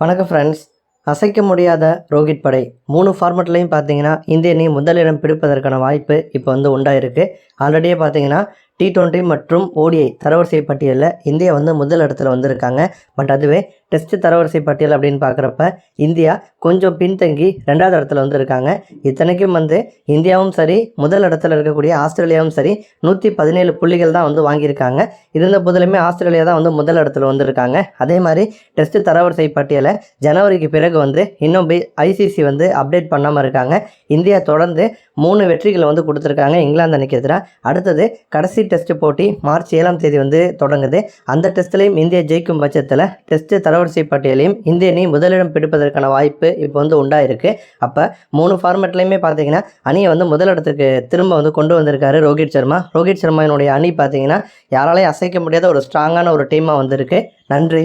வணக்கம் ஃப்ரெண்ட்ஸ் அசைக்க முடியாத ரோஹித் படை. மூணு ஃபார்மெட்லையும் பார்த்தீங்கன்னா இந்திய அணி முதலிடம் பிடிப்பதற்கான வாய்ப்பு இப்போ வந்து உண்டாயிருக்கு. ஆல்ரெடியே பார்த்தீங்கன்னா டி டுவெண்ட்டி மற்றும் ஓடிஐ தரவரிசை பட்டியலில் இந்தியா வந்து முதல் இடத்துல வந்திருக்காங்க. பட் அதுவே டெஸ்ட் தரவரிசை பட்டியல் அப்படின்னு பார்க்குறப்ப இந்தியா கொஞ்சம் பின்தங்கி ரெண்டாவது இடத்துல வந்திருக்காங்க. இத்தனைக்கும் வந்து இந்தியாவும் சரி முதல் இடத்துல இருக்கக்கூடிய ஆஸ்திரேலியாவும் சரி நூற்றி பதினேழு புள்ளிகள் தான் வந்து வாங்கியிருக்காங்க. இருந்த போதிலுமே ஆஸ்திரேலியா தான் வந்து முதல் இடத்துல வந்திருக்காங்க. அதே மாதிரி டெஸ்ட் தரவரிசை பட்டியலை ஜனவரிக்கு பிறகு வந்து இன்னும் ஐசிசி வந்து அப்டேட் பண்ணாமல் இருக்காங்க. இந்தியா தொடர்ந்து மூணு வெற்றிகளை வந்து கொடுத்துருக்காங்க. இங்கிலாந்து அன்றைக்கி எதிராக. அடுத்தது கடைசி டெஸ்ட் போட்டி மார்ச் ஏழாம் தேதி வந்து தொடங்குது. அந்த டெஸ்ட்லேயும் இந்தியா ஜெயிக்கும் பட்சத்தில் டெஸ்ட் தரவரிசை பட்டியலையும் இந்திய அணி முதலிடம் பிடிப்பதற்கான வாய்ப்பு இப்போ வந்து உண்டாயிருக்கு. அப்போ மூணு ஃபார்மேட்லையுமே பார்த்தீங்கன்னா அணியை வந்து முதலிடத்துக்கு திரும்ப வந்து கொண்டு வந்திருக்காரு ரோஹித் சர்மா. ரோஹித் சர்மாவினுடைய அணி பார்த்தீங்கன்னா யாராலையும் அசைக்க முடியாத ஒரு ஸ்ட்ராங்கான ஒரு டீமாக வந்திருக்கு. நன்றி.